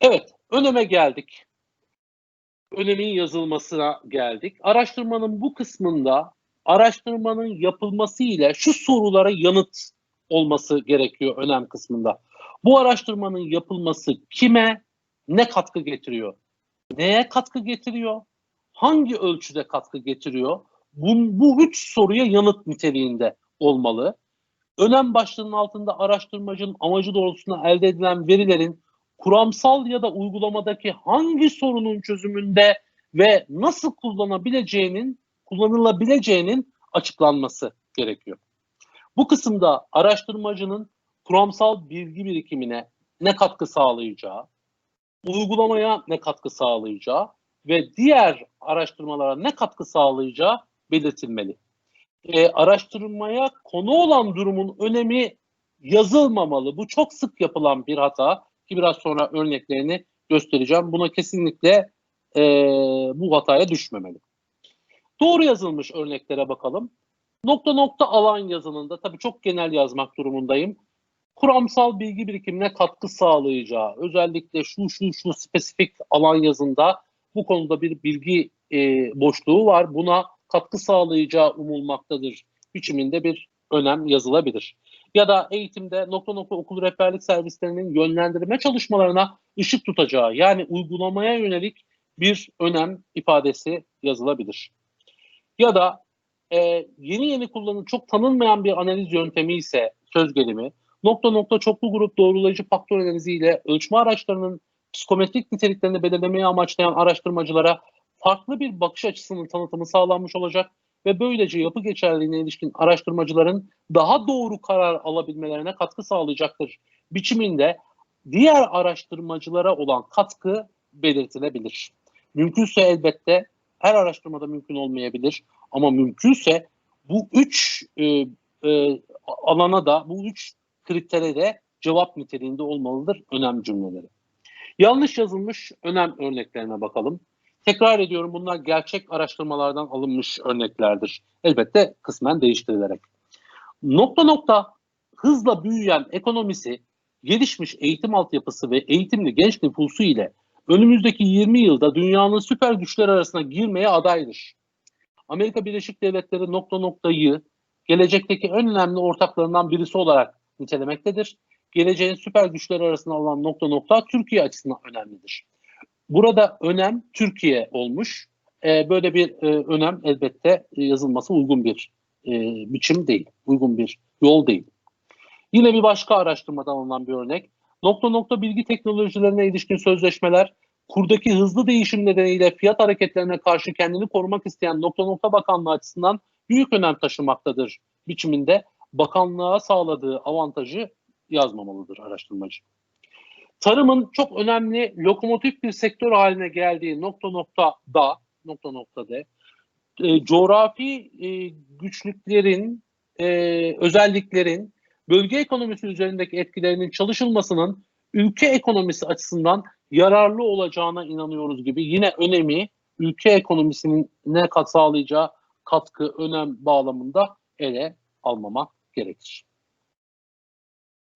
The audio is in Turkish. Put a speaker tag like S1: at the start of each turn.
S1: Evet, öneme geldik. Önemin yazılmasına geldik. Araştırmanın bu kısmında araştırmanın yapılması ile şu sorulara yanıt olması gerekiyor önem kısmında. Bu araştırmanın yapılması kime ne katkı getiriyor? Neye katkı getiriyor? Hangi ölçüde katkı getiriyor? Bu, bu üç soruya yanıt niteliğinde olmalı. Önem başlığının altında araştırmacının amacı doğrultusunda elde edilen verilerin kuramsal ya da uygulamadaki hangi sorunun çözümünde ve nasıl kullanabileceğinin kullanılabileceğinin açıklanması gerekiyor. Bu kısımda araştırmacının kuramsal bilgi birikimine ne katkı sağlayacağı, uygulamaya ne katkı sağlayacağı ve diğer araştırmalara ne katkı sağlayacağı belirtilmeli. Ee, araştırmaya konu olan durumun önemi yazılmamalı. Bu çok sık yapılan bir hata ki biraz sonra örneklerini göstereceğim. Buna kesinlikle e, bu hataya düşmemeli. Doğru yazılmış örneklere bakalım. Nokta nokta alan yazılında tabii çok genel yazmak durumundayım. Kuramsal bilgi birikimine katkı sağlayacağı, özellikle şu şu şu spesifik alan yazında bu konuda bir bilgi e, boşluğu var. Buna katkı sağlayacağı umulmaktadır biçiminde bir önem yazılabilir. Ya da eğitimde nokta nokta okul rehberlik servislerinin yönlendirme çalışmalarına ışık tutacağı yani uygulamaya yönelik bir önem ifadesi yazılabilir. Ya da e, yeni yeni kullanılan çok tanınmayan bir analiz yöntemi ise söz gelimi nokta nokta çoklu grup doğrulayıcı faktör analiziyle ölçme araçlarının psikometrik niteliklerini belirlemeyi amaçlayan araştırmacılara farklı bir bakış açısının tanıtımı sağlanmış olacak ve böylece yapı geçerliliğine ilişkin araştırmacıların daha doğru karar alabilmelerine katkı sağlayacaktır. Biçiminde diğer araştırmacılara olan katkı belirtilebilir. Mümkünse elbette her araştırmada mümkün olmayabilir ama mümkünse bu üç e, e, alana da bu üç kritere de cevap niteliğinde olmalıdır önem cümleleri. Yanlış yazılmış önem örneklerine bakalım. Tekrar ediyorum bunlar gerçek araştırmalardan alınmış örneklerdir. Elbette kısmen değiştirilerek. Nokta nokta hızla büyüyen ekonomisi, gelişmiş eğitim altyapısı ve eğitimli genç nüfusu ile önümüzdeki 20 yılda dünyanın süper güçler arasına girmeye adaydır. Amerika Birleşik Devletleri nokta noktayı gelecekteki en önemli ortaklarından birisi olarak nitelemektedir. Geleceğin süper güçler arasında alan nokta nokta Türkiye açısından önemlidir. Burada önem Türkiye olmuş. E, böyle bir e, önem elbette e, yazılması uygun bir e, biçim değil, uygun bir yol değil. Yine bir başka araştırmadan alınan bir örnek. Nokta nokta bilgi teknolojilerine ilişkin sözleşmeler, kurdaki hızlı değişim nedeniyle fiyat hareketlerine karşı kendini korumak isteyen nokta nokta bakanlığı açısından büyük önem taşımaktadır biçiminde bakanlığa sağladığı avantajı yazmamalıdır araştırmacı. Tarımın çok önemli lokomotif bir sektör haline geldiği nokta nokta da nokta nokta de e, coğrafi e, güçlüklerin e, özelliklerin bölge ekonomisi üzerindeki etkilerinin çalışılmasının ülke ekonomisi açısından yararlı olacağına inanıyoruz gibi yine önemi ülke ekonomisinin ne kat sağlayacağı katkı önem bağlamında ele almamak gerekir.